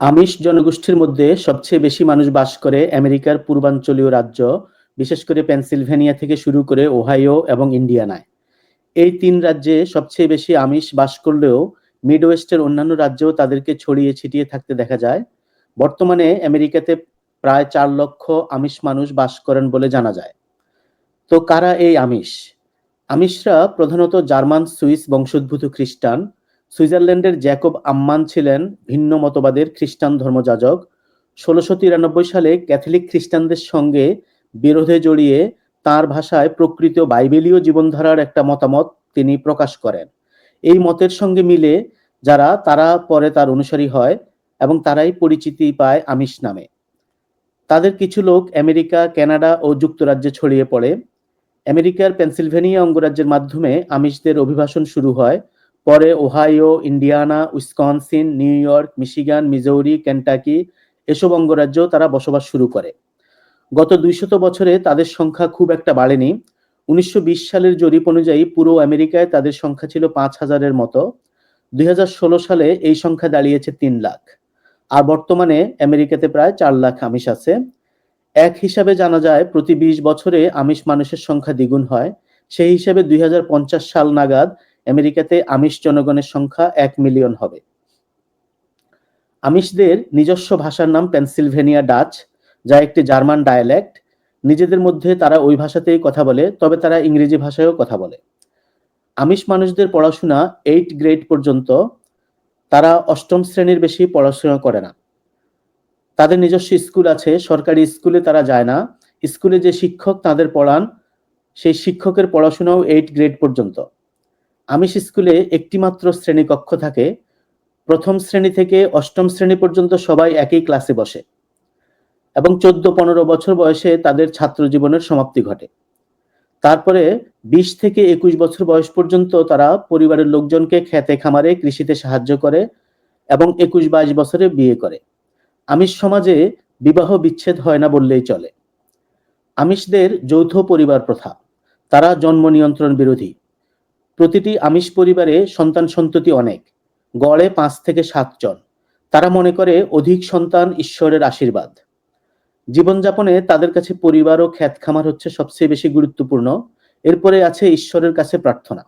আমিষ জনগোষ্ঠীর মধ্যে সবচেয়ে বেশি মানুষ বাস করে আমেরিকার পূর্বাঞ্চলীয় রাজ্য, বিশেষ করে পেনসিলভেনিয়া থেকে শুরু করে ওহাইও এবং ইন্ডিয়ানায়। এই তিন রাজ্যে সবচেয়ে বেশি আমিষ বাস করলেও মিডওয়েস্টের অন্যান্য রাজ্যেও তাদেরকে ছড়িয়ে ছিটিয়ে থাকতে দেখা যায়। বর্তমানে আমেরিকাতে প্রায় চার লক্ষ আমিষ মানুষ বাস করেন বলে জানা যায়। তো কারা এই আমিষ? আমিষরা প্রধানত জার্মান, সুইস বংশোদ্ভূত খ্রিস্টান সুইজারল্যান্ডের জ্যাকব আম্মান ছিলেন ভিন্ন মতবাদের খ্রিস্টান ধর্মযাজক। ষোলোশো তিরানব্বই সালে ক্যাথলিক খ্রিস্টানদের সঙ্গে বিরোধে জড়িয়ে তার ভাষায় প্রকৃত বাইবেলীয় জীবনধারার একটা মতামত তিনি প্রকাশ করেন। এই মতের সঙ্গে মিলে যারা, তারা পরে তার অনুসারী হয় এবং তারাই পরিচিতি পায় আমিষ নামে। তাদের কিছু লোক আমেরিকা, কানাডা ও যুক্তরাজ্যে ছড়িয়ে পড়ে। আমেরিকার পেনসিলভেনিয়া অঙ্গরাজ্যের মাধ্যমে আমিষদের অভিবাসন শুরু হয়। পরে Ohio, Indiana, Wisconsin, New York, Michigan, Missouri, Kentucky এসব অঙ্গরাজ্য তারা বসবাস শুরু করে। গত দুইশত বছরে তাদের সংখ্যা খুব একটা বাড়েনি। উনিশশো বিশ সালের জরিপ অনুযায়ী পুরো আমেরিকায় তাদের সংখ্যা ছিল পাঁচ হাজারের মতো। দুই হাজার ষোলো সালে এই সংখ্যা দাঁড়িয়েছে তিন লাখ। আর বর্তমানে আমেরিকাতে প্রায় চার লাখ আমিষ আছে। এক হিসাবে জানা যায়, প্রতি বিশ বছরে আমিষ মানুষের সংখ্যা দ্বিগুণ হয়। সেই হিসাবে দুই হাজার পঞ্চাশ সাল নাগাদ আমেরিকাতে আমিষ জনগণের সংখ্যা এক মিলিয়ন হবে। আমিষদের নিজস্ব ভাষার নাম পেনসিলভেনিয়া ডাচ, যা একটি জার্মান ডায়ালেক্ট নিজেদের মধ্যে তারা ওই ভাষাতেই কথা বলে, তবে তারা ইংরেজি ভাষায়ও কথা বলে। আমিষ মানুষদের পড়াশোনা এইট গ্রেড পর্যন্ত। তারা অষ্টম শ্রেণির বেশি পড়াশোনা করে না। তাদের নিজস্ব স্কুল আছে, সরকারি স্কুলে তারা যায় না। স্কুলে যে শিক্ষক তাদের পড়ান, সেই শিক্ষকের পড়াশোনাও এইট গ্রেড পর্যন্ত। আমিষ স্কুলে একটি মাত্র শ্রেণীকক্ষ থাকে। প্রথম শ্রেণি থেকে অষ্টম শ্রেণি পর্যন্ত সবাই একই ক্লাসে বসে এবং চোদ্দ পনেরো বছর বয়সে তাদের ছাত্র জীবনের সমাপ্তি ঘটে। তারপরে বিশ থেকে একুশ বছর বয়স পর্যন্ত তারা পরিবারের লোকজনকে খেতে খামারে কৃষিতে সাহায্য করে এবং একুশ বাইশ বছরে বিয়ে করে। আমিষ সমাজে বিবাহ বিচ্ছেদ হয় না বললেই চলে। আমিষদের যৌথ পরিবার প্রথা। তারা জন্ম নিয়ন্ত্রণ বিরোধী। প্রতিটি আমিষ পরিবারে সন্তান সন্ততি অনেক, গড়ে পাঁচ থেকে সাতজন তারা মনে করে অধিক সন্তান ঈশ্বরের আশীর্বাদ। জীবনযাপনে তাদের কাছে পরিবার ও খ্যাত খামার হচ্ছে সবচেয়ে বেশি গুরুত্বপূর্ণ। এরপরে আছে ঈশ্বরের কাছে প্রার্থনা।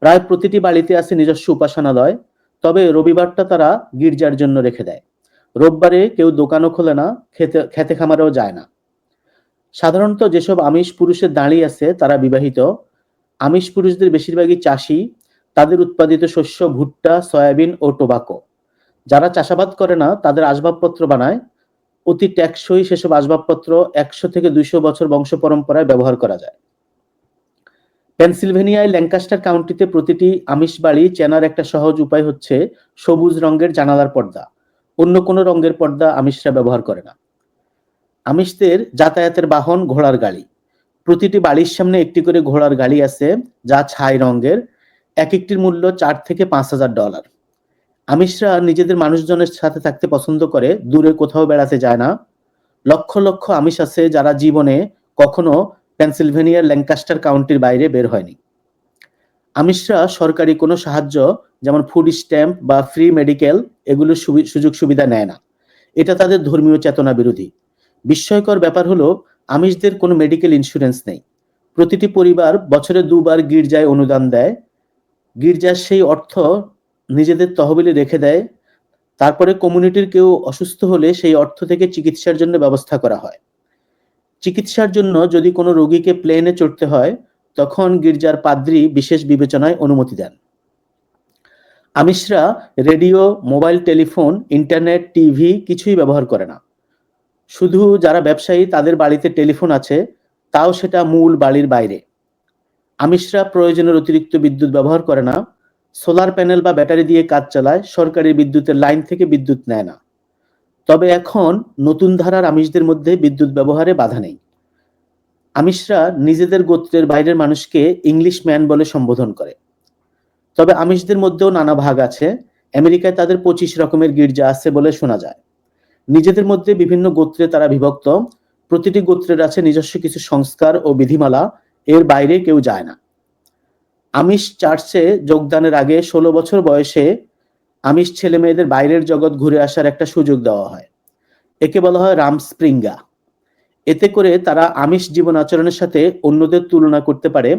প্রায় প্রতিটি বাড়িতে আছে নিজস্ব উপাসনালয়, তবে রবিবারটা তারা গির্জার জন্য রেখে দেয়। রোববারে কেউ দোকানও খোলে না, খেতে খেতে খামারেও যায় না। সাধারণত যেসব আমিষ পুরুষের দাঁড়িয়ে আছে তারা বিবাহিত আমিষ পুরুষদের বেশিরভাগই চাষি। তাদের উৎপাদিত শস্য, ভুট্টা, সয়াবিন ও টোবাকো। যারা চাষাবাদ করে না, তাদের আসবাবপত্র বানায়। অতি ট্যাক্সই সেসব আসবাবপত্র একশো থেকে দুইশো বছর বংশ পরম্পরায় ব্যবহার করা যায়। পেনসিলভেনিয়ায় ল্যাঙ্কাস্টার কাউন্টিতে প্রতিটি আমিষ বাড়ি চেনার একটা সহজ উপায় হচ্ছে সবুজ রঙের জানালার পর্দা। অন্য কোনো রঙের পর্দা আমিষরা ব্যবহার করে না। আমিষদের যাতায়াতের বাহন, ঘোড়ার গাড়ি। প্রতিটি বাড়ির সামনে একটি করে ঘোড়ার গাড়ি আছে, যা ছাই রঙের। এক একটির মূল্য চার থেকে পাঁচ হাজার ডলার। আমিষরা নিজেদের মানুষজনের সাথে থাকতে পছন্দ করে, দূরে কোথাও বেড়াতে যায় না। লক্ষ লক্ষ আমিষ আছে যারা জীবনে কখনো পেনসিলভেনিয়ার ল্যাঙ্কাস্টার কাউন্টির বাইরে বের হয়নি। আমিষরা সরকারি কোনো সাহায্য, যেমন ফুড স্ট্যাম্প বা ফ্রি মেডিকেল এগুলোর সুযোগ সুবিধা নেয় না। এটা তাদের ধর্মীয় চেতনা বিরোধী। বিস্ময়কর ব্যাপার হলো আমিষদের কোনো মেডিকেল ইন্স্যুরেন্স নেই। প্রতিটি পরিবার বছরে দুবার গির্জায় অনুদান দেয়। গির্জার সেই অর্থ নিজেদের তহবিলে রেখে দেয়। তারপরে কমিউনিটির কেউ অসুস্থ হলে সেই অর্থ থেকে চিকিৎসার জন্য ব্যবস্থা করা হয়। চিকিৎসার জন্য যদি কোনো রোগীকে প্লেনে চড়তে হয়, তখন গির্জার পাদ্রি বিশেষ বিবেচনায় অনুমতি দেন। আমিষরা radio, mobile, telephone internet TV কিছুই ব্যবহার করে না। শুধু যারা ব্যবসায়ী, তাদের বাড়িতে টেলিফোন আছে, তাও সেটা মূল বাড়ির বাইরে। আমিষরা প্রয়োজনের অতিরিক্ত বিদ্যুৎ ব্যবহার করে না। সোলার প্যানেল বা ব্যাটারি দিয়ে কাজ চালায়, সরকারি বিদ্যুতের লাইন থেকে বিদ্যুৎ নেয় না। তবে এখন নতুন ধারার আমিষদের মধ্যে বিদ্যুৎ ব্যবহারে বাধা নেই। আমিষরা নিজেদের গোত্রের বাইরের মানুষকে ইংলিশ ম্যান বলে সম্বোধন করে। তবে আমিষদের মধ্যেও নানা ভাগ আছে। আমেরিকায় তাদের পঁচিশ রকমের গির্জা আছে বলে শোনা যায়। নিজেদের মধ্যে বিভিন্ন গোত্রে তারা বিভক্ত। প্রতিটি গোত্রের আছে নিজস্ব কিছু সংস্কার ও বিধিমালা, এর বাইরে কেউ যায় না। আমিষ চার্চে যোগদানের আগে ষোলো বছর বয়সে আমিষ ছেলে মেয়েদের বাইরের জগৎ ঘুরে আসার একটা সুযোগ দেওয়া হয়। একে বলা হয় রামস্প্রিঙ্গা। এতে করে তারা আমিষ জীবন আচরণের সাথে অন্যদের তুলনা করতে পারে।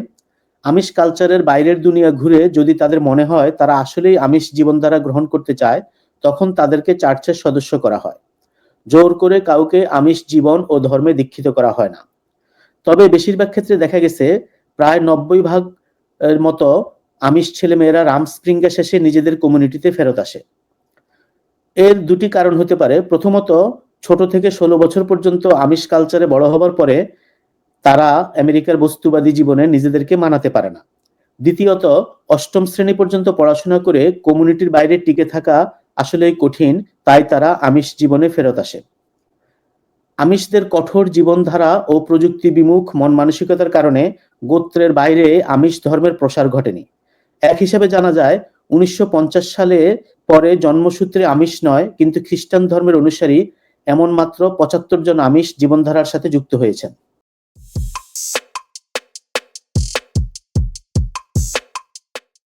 আমিষ কালচারের বাইরের দুনিয়া ঘুরে যদি তাদের মনে হয় তারা আসলেই আমিষ জীবনধারা গ্রহণ করতে চায়, তখন তাদেরকে চার্চের সদস্য করা হয়। জোর করে কাউকে আমিষ জীবন ও ধর্মে দীক্ষিত করা হয় না। তবে বেশিরভাগ ক্ষেত্রে দেখা গেছে, প্রায় নব্বই ভাগ এর মতো আমিষ ছেলেমেয়েরা রামস্প্রিঙ্গা শেষে নিজেদের কমিউনিটিতে ফেরত আসে। এর দুটি কারণ হতে পারে। প্রথমত, ছোট থেকে ষোলো বছর পর্যন্ত আমিষ কালচারে বড় হবার পরে তারা আমেরিকার বস্তুবাদী জীবনে নিজেদেরকে মানাতে পারে না। দ্বিতীয়ত, অষ্টম শ্রেণি পর্যন্ত পড়াশোনা করে কমিউনিটির বাইরে টিকে থাকা আসলেই কঠিন, তাই তারা আমিষ জীবনে ফেরত আসে। আমিষদের কঠোর জীবনধারা ও প্রযুক্তি বিমুখ মন মানসিকতার কারণে গোত্রের বাইরে আমিষ ধর্মের প্রসার ঘটেনি। এক হিসাবে জানা যায়, উনিশশো পঞ্চাশ সালে পরে জন্মসূত্রে আমিষ নয়, কিন্তু খ্রিস্টান ধর্মের অনুসারী এমন মাত্র পঁচাত্তর জন আমিষ জীবনধারার সাথে যুক্ত হয়েছেন।